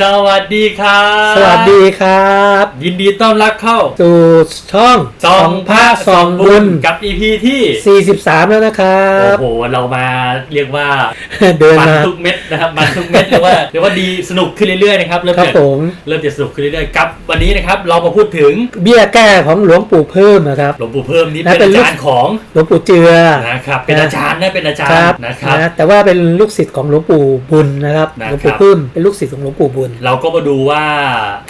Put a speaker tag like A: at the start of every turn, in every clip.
A: สวัสดีครับ
B: สวัสดีครับ
A: ยินดีต้อนรับเข้า
B: สู่ช่อง
A: สองพระสองบุญกับ EP ที่
B: 43 แล้วนะครับ
A: โอ้โห เรามาเรียกว่า
B: เดิน
A: มัน
B: มา
A: ทุกเม็ดนะครับมันทุกเม็ดเรียกว่าเรียกว่าดีสนุกขึ้นเรื่อยๆนะครับเริ่ม
B: ครับ
A: จะ
B: ผม
A: เริ่มจะสนุกขึ้นเรื่อยๆกับ วันนี้นะครับเรามาพูดถึง
B: เบี้ยแก้ของหลวงปู่เพิ่มนะครับ
A: หลวงปู่เพิ่มนี่
B: และ
A: เป็น
B: เป็น
A: อา
B: ลูก
A: จารย์ของ
B: หลวงปู่เจือ
A: นะครับเป็น
B: นะ
A: อาจารย์นะเป็นอาจาร
B: ครั
A: ย์
B: บ
A: นะครับ
B: นะแต่ว่าเป็นลูกศิษย์ของหลวงปู่บุญนะครับ
A: นะครับ
B: หลวงปู่เพิ่มเป็นลูกศิษย์ของหลวงปู่บุญ
A: เราก็มาดูว่า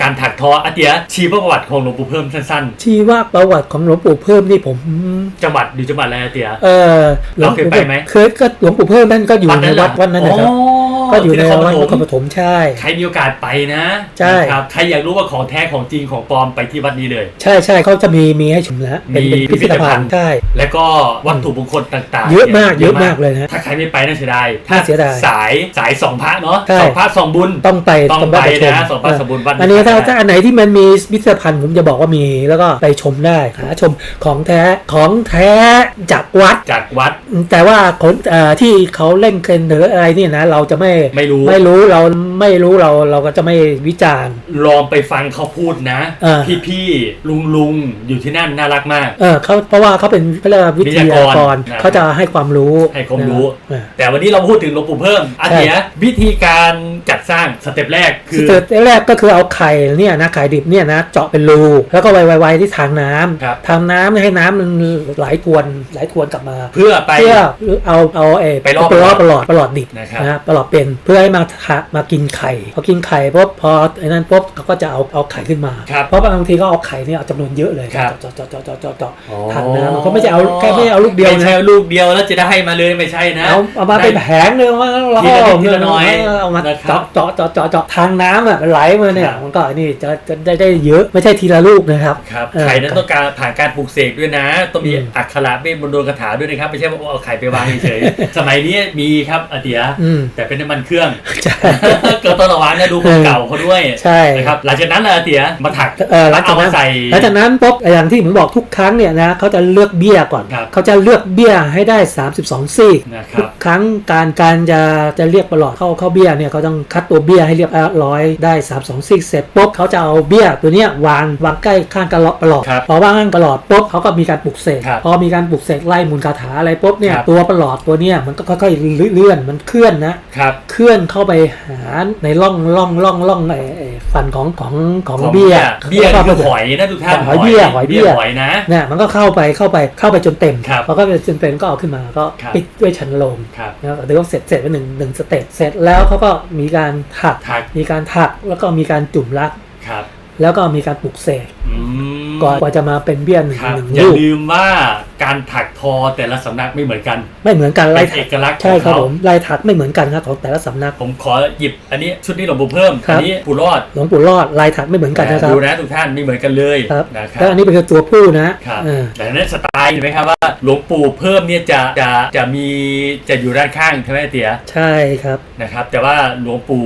A: การถักทออาเตียชีวประวัติของหลวงปู่เพิ่มสั้น
B: ที่ว่าประวัติของหลวงปู่เพิ่มนี่ผม
A: ๆ จังหวัดอยู่จังหวัดอะไรอาเตีย
B: เออ
A: เราเคยไปไหม
B: เคยก็หลวงปู่เพิ่มนั่นก็อยู่ในวัดวัดนั้นนะครับ
A: อ๋อ
B: ก็อยู่ใน
A: ที่
B: วัด
A: คร
B: น
A: ป
B: ค
A: ฐ
B: ร
A: ม
B: ปฐมใช่
A: ใครมีโอกาสไปนะ
B: ใช่
A: นะครับใครอยากรู้ว่าของแท้ของจริงของปลอมไปที่วัดนี้เลย
B: ใช่ใช่เขาจะมีมีให้ชมนะเป็น
A: มี
B: เป็นพิพิธภัณฑ์ใช่
A: แล้วก็วัตถุมงคลต่างๆ
B: เยอะมาก
A: นี่
B: เยอะมากเลยนะ
A: ถ้าใครไม่ไปน่าเสียดาย
B: น่าเสียดาย
A: สายสายสองพระเนาะ
B: ใช่
A: สองพระสองบุญ
B: ต้องไป
A: ต้อง
B: ไป
A: ไป
B: ชม
A: นะสองพระสองบุญวัด
B: อันนี้ถ้า
A: นี้
B: ถ้าอันไหนที่มันมีพิพิธภัณฑ์ผมจะบอกว่ามีแล้วก็ไปชมได้หาชมของแท้ของแท้จากวัด
A: จากวัด
B: แต่ว่าคนเอ่อที่เขาเล่นกันหรืออะไรเนี่ยนะเราจะไม่
A: ไม่รู้
B: ไม่รู้เราไม่รู้เราเราก็จะไม่วิจารณ์
A: ลองไปฟังเขาพูดนะ
B: อ่า
A: พี่ๆลุงลุงๆอยู่ที่นั่นน่ารักมาก
B: เออเขาเพราะว่าเขาเป็นเขาเรียกว่าวิทยาก
A: วิทยาก
B: ร
A: รนะครับ
B: เขาจะให้ความรู้
A: ให้ความรู้
B: นะ
A: แต่วันนี้เราพูดถึงหลวงปู่เพิ่มอา
B: ใช่
A: เทียวิธีการจัดสร้างสเต็ปแรกคือ
B: สเต็ปแรกก็คือเอาไข่เนี่ยนะไข่ดิบเนี่ยนะเจาะเป็นรู แล้วก็ไวๆที่ทางน้ำ
A: ครับ
B: ทางน้ำให้น้ำมันไหลทวนไหลทวนกลับมา
A: เพื่อไป
B: เพื่อเอาเอาเอ
A: ไปรอบ
B: ไปรอบประหลอดประหลอดดิบ
A: นะครับ
B: นะประหลอดเป็นเพื่อให้มาทะมากินไข่พอกินไข่ปุ๊บพอไอ้นั่นปุ๊บเขาก็จะเอาเอาไข่ขึ้นมา
A: ครับ
B: เพราะบางทีก็เอาไข่เนี่ยเอาจำนวนเยอะเลย
A: ครับ
B: เจาะเจาะเจาะเจาะเจาะเจาะทางน้ำมันก็ไม่ใช่เอาแค่ไม่เอาลูกเดียว
A: ไม่ใช่
B: นะ
A: เอาลูกเดียวแล้วจะได้มาเลยไม่ใช่นะ
B: เอาเอามาเป็นแผงเลยว่าเรา
A: ทีละนิดทีละน้อย
B: เอามา
A: นะครับ
B: เจาะเจาะเจาะเจาะเจาะทางน้ำอะมันไหลมาเนี่
A: ค
B: ย
A: รับ
B: มันก็ไอ้นี่จะจะได้ได้เยอะไม่ใช่ทีละลูกนะครับ
A: ครับ
B: เออ
A: ไข่นั้นต้องการผ่านการปลูกเสกด้วยนะ ต้องมี
B: อืม
A: อักขระเมฆบนดวงคาถาด้วยนะครับไม่ใช่ว่าเอาไข่ไปวางเฉยๆสมัยนี้มีครับอาเตีย
B: อืม
A: แต่เป็นน้ำมันเครื่อง
B: ใช่
A: เกิดต้นระวังนะดูคนเก่าเขาด้วย
B: ใช่
A: นะครับหลังจากนั้นน่ะอาเตียมาถัก
B: เออหลังจาก
A: เอา
B: นั้
A: มานใส่
B: หลังจากนั้นปุ๊บอย่างที่ผมบอกทุกครั้งเนี่ยนะเขาจะเลือกเบี้ยก่อน
A: ครับ
B: เขาจะเลือกเบี้ยให้ได้ 32 ซีก
A: นะครับ
B: ทุกครั้งการการจะจะเรียกประหลอดเข้าเข้าเบี้ยเนี่ยเขาต้องคัดตัวเบี้ยให้เรียบร้อยได้ 32 ซีกเสร็จปุ๊บเขาจะเอาเบี้ยตัวเนี้ยวางวางใกล้ข้างกระหลอดประหลอด
A: ครับ
B: พอวางข้างประหลอดปุ๊บเขาก็มีการปลุกเสก
A: ครับ
B: พอมีการปลุกเสกไล่มูลคาถาอะไรปุ๊บเนี่ย
A: ครับ
B: ตัวประหลอดตัวเนี้ยมันก็ค่อยๆเลื่อนมันเคลื่อนนะครับเคลื่อนเข้าไปหาในร่องร่องร่องร่องไอ้ไอ้ฟันของของของ
A: ของ
B: เบี้ย
A: เบี้ย
B: แล้วก็
A: คือหอยนะทุกท่าน
B: หอยเบี้ยหอยเบี้ย
A: หอยนะ
B: เนี่ยมันก็เข้าไปเข้าไปเข้าไปจนเต็ม
A: ครับ
B: พอเข้าไปจนเต็มก็เอาขึ้นมาก็
A: ครับ
B: ปิดด้วยชั้นโลม
A: ครับ
B: นะครับถือว่าเสร็จเสร็จไปหนึ่งหนึ่งสเต็ปเสร็จแล้วเขาก็มีการถัก
A: ถัก
B: มีการถักแล้วก็มีการจุ่มรัก
A: ครับ
B: แล้วก็มีการปลุกเสก
A: อืม
B: ก่อนกว่าจะมาเป็นเบี้ยหนึ่ง
A: ครับ
B: หนึ่ง
A: อย่า
B: ลูก
A: ลืมว่า การถักทอแต่ละสำนักไม่เหมือนกัน
B: ไม่เหมือนกัน
A: เป็
B: ลาย
A: น
B: ถั
A: เอกกลักษณ์ข
B: ใช่
A: อง
B: ครับ
A: เขา
B: ผมลายถักไม่เหมือนกันครับของแต่ละสำนัก
A: ผมขอหยิบอันนี้ชุดนี้หลวงปู่เพิ่ม
B: ครั
A: อั
B: บ
A: นี้ปู่รอด
B: หลวงปู่รอดลายถักไม่เหมือนกันนะครับ
A: ดูนะทุกท่านไม่เหมือนกันเลย
B: ครับ
A: นะครั
B: แล้ว
A: บ
B: อันนี้เป็นตัวผู้นะครับเออ
A: แต่นั้นสไตล์เห็นไหมครับว่าหลวงปู่เพิ่มเนี่ยจะจะจะมีจะอยู่ด้านข้างใช่ไหมเตี๋ย
B: ใช่ครับ
A: นะครับ แต่ว่าหลวงปู่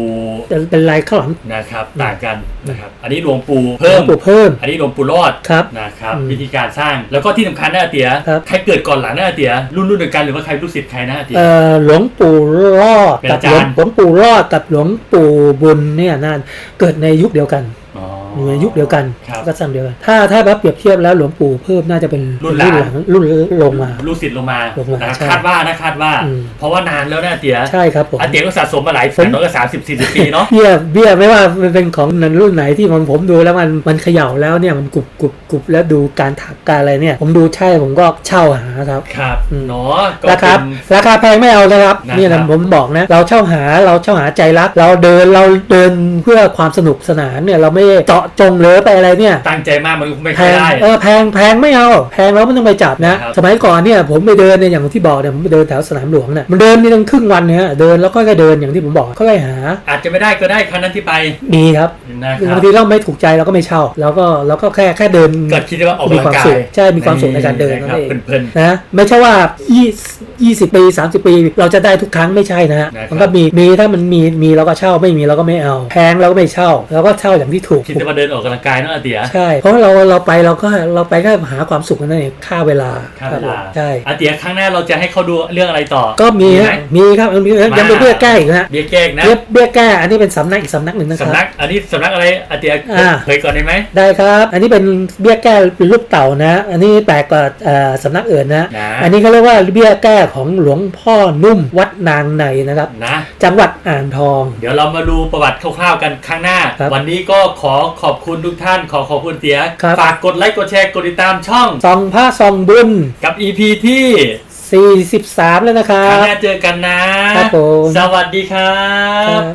B: จะเป็นลายข้าวหลาม
A: นะครับ
B: อืม
A: ต่างกันนะครับ อันนี้หลวงปู่
B: หล
A: เพิ่
B: ว
A: ม
B: งปู่เพิ่ม
A: อันนี้หลวงปู่รอด
B: ครับ
A: นะครับ
B: อืม
A: วิธีการสร้างแล้วก็ที่สำคัญนะอาเตี๋ย
B: ครับ
A: ใครเกิดก่อนหลังนะอาเตี๋ยรุ่นรุ่นเดียวกันหรือว่าใครลูกศิษย์ใครนะอาเตี๋ย
B: เอ่อหลวงปู่รอด
A: เป็น
B: กับ
A: อาจารย์
B: หลวงหลวงปู่รอดกับหลวงปู่บุญเนี่ยนั่นเกิดในยุคเดียวกัน
A: อ๋อ
B: อยู่ในยุคเดียวกัน
A: ครับ
B: ก็สั่งเดียวกัน ถ้าถ้าแบบเปรียบเทียบแล้วหลวงปู่เพิ่มน่าจะเป็น
A: รุ่นหลัง
B: หลังรุ่นลงมา
A: ลูกศิษย์ลงมา
B: ลงมา
A: นะครับ
B: ใช่
A: คาดว่านะคาดว่า
B: อืม
A: เพราะว่านานแล้วนะอาเตี๋ย
B: ใช่ครับผม
A: อาเตี๋ยก็สะสมมาหลาย
B: ผม
A: อย่างน้อยก็สามสิบสี่สิบปีเนาะ
B: เบี้ยเบี้ยไม่ว่ามันเป็นของนั้นรุ่นไหนที่มันผมดูแล้วมันมันเขย่าแล้วเนี่ยมันกรุบกรุบกรุบแล้วดูการถักการอะไรเนี่ย ผมดูใช่ผมก็เช่าหาครับ
A: ครับ
B: อืม
A: เนาะก็
B: ราคา
A: เป็น
B: ราคาแพงไม่เอานะครับ
A: นะครับ
B: นี่นะผมบอกนะ เราเช่าหาเราเช่าหาใจรัก เราเดินเราเดินเพื่อความสนุกสนานเนี่ยเราไม่ได้เจาะจงเลยไปอะไรเนี่ย
A: ตั้งใจมากมันไม่
B: แพ
A: ค่อย
B: ง
A: ได้
B: เออแพงแพงไม่เอา แพงแล้วไม่ต้องไปจับนะ
A: ครับ
B: สมัยก่อนเนี่ยผมไปเดินเนี่ยอย่างที่บอกเนี่ยผมไปเดินแถวสนามหลวงเนี่ยมันเดินนี่ตั้งครึ่งวันเนี่ยเดินแล้วก็เดินอย่างที่ผมบอกค่อยๆหา
A: อาจจะไม่ได้ก็ได้ครั้งนั้นที่ไป
B: มีครับ
A: นะค
B: บา
A: รับ
B: งทีเราไม่ถูกใจเราก็ไม่เช่าเราก็เราก็แค่แค่เดิน
A: เกิดคิดว่าออก
B: มี
A: กำลั
B: ความ
A: งกา
B: สุ
A: ย
B: ขใช่มีความสุขในการเดิน
A: นะ
B: นั่
A: คนรับ
B: เอง
A: เพลิน
B: นะไม่ใช่ว่า20 20 ปี 30 ปี เราจะได้ทุกครั้งไม่ใช่นะฮะ
A: นะครับ
B: มันก็มีมีถ้ามันมีมีเราก็เช่าไม่มีเราก็ไม่เอา แพงเราก็ไม่เช่าเราก็เช่าอย่างที่ถูก
A: คิดว่าเดินออกกำลังกายเนาะอาเตีย
B: ใช่ เพราะเราเราไปเราก็เราไปก็หาความสุขกันนั่นเองค่าเวลา
A: ค่าเวลา
B: ใช่
A: อาเตียครั้งหน้าเราจะให้เขาดูเรื่องอะไรต่อ
B: ก็มี
A: ไห
B: ฮะมีครับมียังเป็นเบี้ยแก้อีกนะ
A: เบี้ยแก้อีกนะ
B: เบี้ยเบี้ยแก้อันนี้เป็นสำนักอีกสำนักหนึ่งนะครับ
A: สำนัก อันนี้สำนักอะไรอาเตีย
B: อ่า
A: เผยก่อนได้ไหม
B: ได้ครับ อันนี้เป็นเบี้ยแก้เป็นรูปเต่านะ อันนี้แปลกกว่าเอ่อสำนักอื่นนะ
A: นะ
B: อันนี้เขาเรียกว่าเบี้ยแก้ของหลวงพ่อนุ่มวัดนางในนะครับ
A: นะ
B: จังหวัดอ่างทอง
A: เดี๋ยวเรามาดูประวัติคร่าวๆกันข้างหน้า
B: ครับ
A: วันนี้ก็ขอขอบคุณทุกท่าน ขอขอบคุณเตีย
B: ครับ
A: ฝากกดไลค์กดแชร์กดติดตามช่อง
B: ซองผ้าซองบุญ
A: กับ EP ที่
B: 43 แล้วนะครั
A: ครั้ง
B: บ
A: หน้าเจอกันนะ
B: ครับผม
A: สวัสดีครั
B: ครับบ